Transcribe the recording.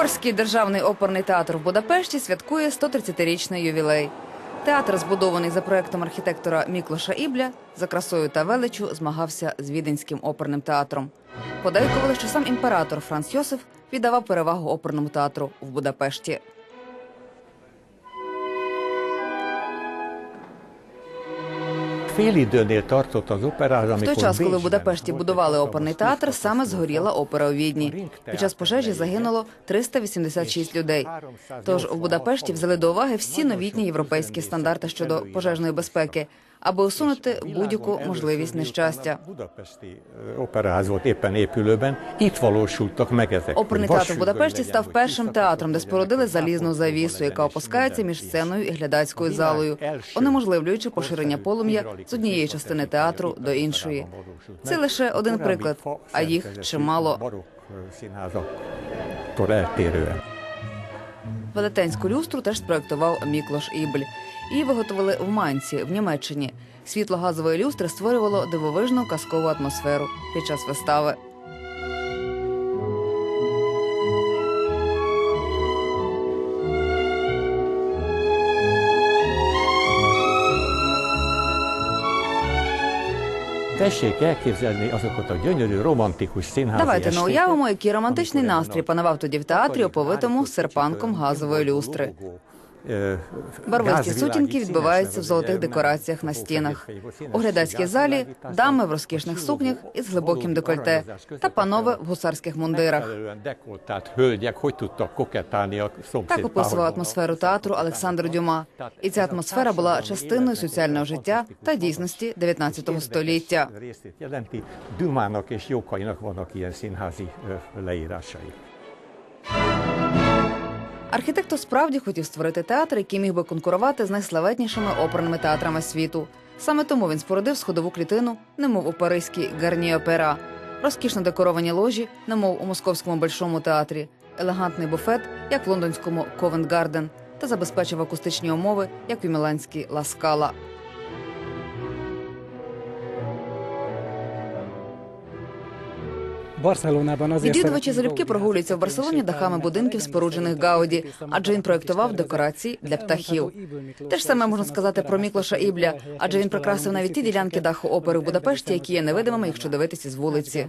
Угорський державний оперний театр в Будапешті святкує 130-річний ювілей. Театр, збудований за проектом архітектора Міклоша Ібля, за красою та величю змагався з віденським оперним театром. Подейкували, що сам імператор Франц Йосиф віддавав перевагу оперному театру в Будапешті. В той час, коли в Будапешті будували оперний театр, саме згоріла опера у Відні. Під час пожежі загинуло 386 людей. Тож у Будапешті взяли до уваги всі новітні європейські стандарти щодо пожежної безпеки, аби усунути будь-яку можливість нещастя. Оперний театр в Будапешті став першим театром, де спорудили залізну завісу, яка опускається між сценою і глядацькою залою, унеможливлюючи поширення полум'я з однієї частини театру до іншої. Це лише один приклад, а їх чимало. Ö, eltérően. Велетенську люстру теж спроектував Міклош Ібль. Її виготовили в Манці, в Німеччині. Світло газової люстри створювало дивовижну казкову атмосферу під час вистави. Tessék elképzelni azokat a gyönyörű, romantikus színházi Давайте не уявимо, який романтичний настрій панував тоді в театрі, оповитому серпанком газової люстри. Е, Барвисті сутінки відбиваються в золотих декораціях на стінах. У глядацькій залі дами в розкішних сукнях із глибоким декольте та панове в гусарських мундирах. Так описував атмосферу театру Олександр Дюма. І ця атмосфера була частиною соціального життя та дійсності 19 століття. Dumának és Jókainak vannak ilyen színházi leírásai. Архітектор справді хотів створити театр, який міг би конкурувати з найславетнішими оперними театрами світу. Саме тому він спорудив сходову клітину, немов у паризькій гарні опера, розкішно декоровані ложі, немов у московському большому театрі, елегантний буфет, як в лондонському Ковент Гарден, та забезпечив акустичні умови, як у міланській Ла Відвідувачі залюбки прогулюються в Барселоні дахами будинків, споруджених Гауді, адже він проєктував декорації для птахів. Те ж саме можна сказати про Міклоша Ібля, адже він прикрасив навіть ті ділянки даху опери в Будапешті, які є невидимими, якщо дивитися з вулиці.